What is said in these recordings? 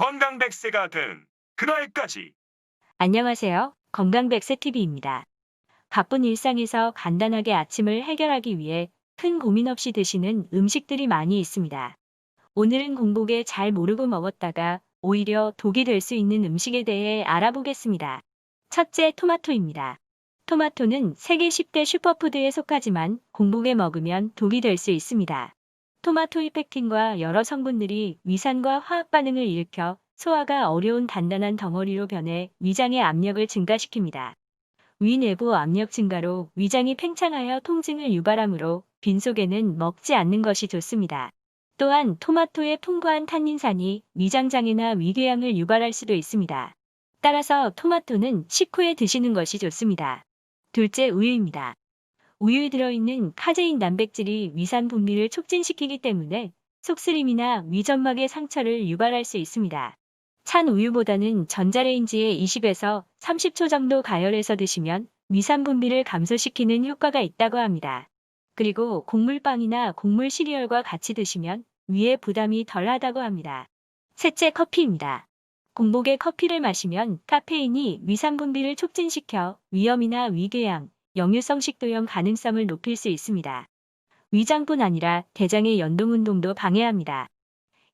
건강 백세가 된 그날까지 안녕하세요. 건강백세TV입니다. 바쁜 일상에서 간단하게 아침을 해결하기 위해 큰 고민 없이 드시는 음식들이 많이 있습니다. 오늘은 공복에 잘 모르고 먹었다가 오히려 독이 될 수 있는 음식에 대해 알아보겠습니다. 첫째, 토마토입니다. 토마토는 세계 10대 슈퍼푸드에 속하지만 공복에 먹으면 독이 될 수 있습니다. 토마토의 펙틴과 여러 성분들이 위산과 화학 반응을 일으켜 소화가 어려운 단단한 덩어리로 변해 위장의 압력을 증가시킵니다. 위 내부 압력 증가로 위장이 팽창하여 통증을 유발하므로 빈속에는 먹지 않는 것이 좋습니다. 또한 토마토의 풍부한 탄닌산이 위장장애나 위궤양을 유발할 수도 있습니다. 따라서 토마토는 식후에 드시는 것이 좋습니다. 둘째, 우유입니다. 우유에 들어있는 카제인 단백질이 위산 분비를 촉진시키기 때문에 속쓰림이나 위점막의 상처를 유발할 수 있습니다. 찬 우유보다는 전자레인지에 20에서 30초 정도 가열해서 드시면 위산 분비를 감소시키는 효과가 있다고 합니다. 그리고 곡물빵이나 곡물 시리얼과 같이 드시면 위에 부담이 덜하다고 합니다. 셋째 커피입니다. 공복에 커피를 마시면 카페인이 위산 분비를 촉진시켜 위염이나 위궤양, 역류성 식도염 가능성을 높일 수 있습니다. 위장뿐 아니라 대장의 연동 운동도 방해합니다.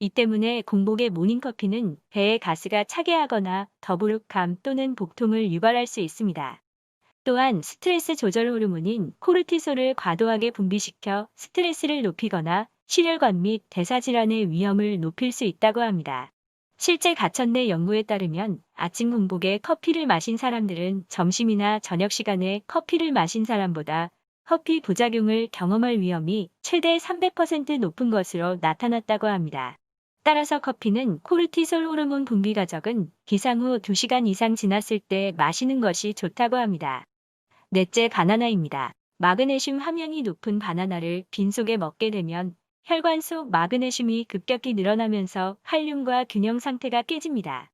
이 때문에 공복의 모닝커피는 배의 가스가 차게 하거나 더부룩함 또는 복통을 유발할 수 있습니다. 또한 스트레스 조절 호르몬인 코르티솔을 과도하게 분비시켜 스트레스를 높이거나 심혈관 및 대사질환의 위험을 높일 수 있다고 합니다. 실제 가천대 연구에 따르면 아침 공복에 커피를 마신 사람들은 점심이나 저녁 시간에 커피를 마신 사람보다 커피 부작용을 경험할 위험이 최대 300% 높은 것으로 나타났다고 합니다. 따라서 커피는 코르티솔 호르몬 분비가 적은 기상 후 2시간 이상 지났을 때 마시는 것이 좋다고 합니다. 넷째 바나나입니다. 마그네슘 함량이 높은 바나나를 빈속에 먹게 되면 혈관 속 마그네슘이 급격히 늘어나면서 칼륨과 균형 상태가 깨집니다.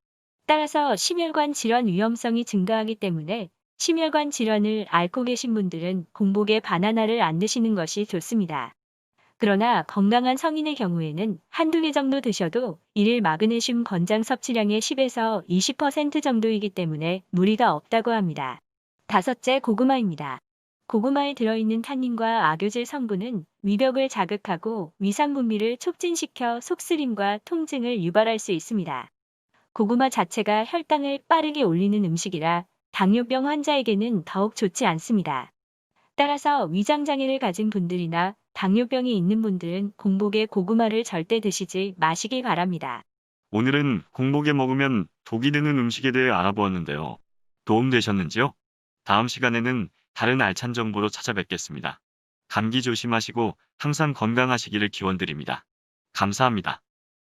따라서 심혈관 질환 위험성이 증가하기 때문에 심혈관 질환을 앓고 계신 분들은 공복에 바나나를 안 드시는 것이 좋습니다. 그러나 건강한 성인의 경우에는 한두 개 정도 드셔도 일일 마그네슘 권장 섭취량의 10에서 20% 정도이기 때문에 무리가 없다고 합니다. 다섯째 고구마입니다. 고구마에 들어있는 탄닌과 악효질 성분은 위벽을 자극하고 위산 분비를 촉진시켜 속쓰림과 통증을 유발할 수 있습니다. 고구마 자체가 혈당을 빠르게 올리는 음식이라 당뇨병 환자에게는 더욱 좋지 않습니다. 따라서 위장장애를 가진 분들이나 당뇨병이 있는 분들은 공복에 고구마를 절대 드시지 마시기 바랍니다. 오늘은 공복에 먹으면 독이 드는 음식에 대해 알아보았는데요. 도움되셨는지요? 다음 시간에는 다른 알찬 정보로 찾아뵙겠습니다. 감기 조심하시고 항상 건강하시기를 기원드립니다. 감사합니다.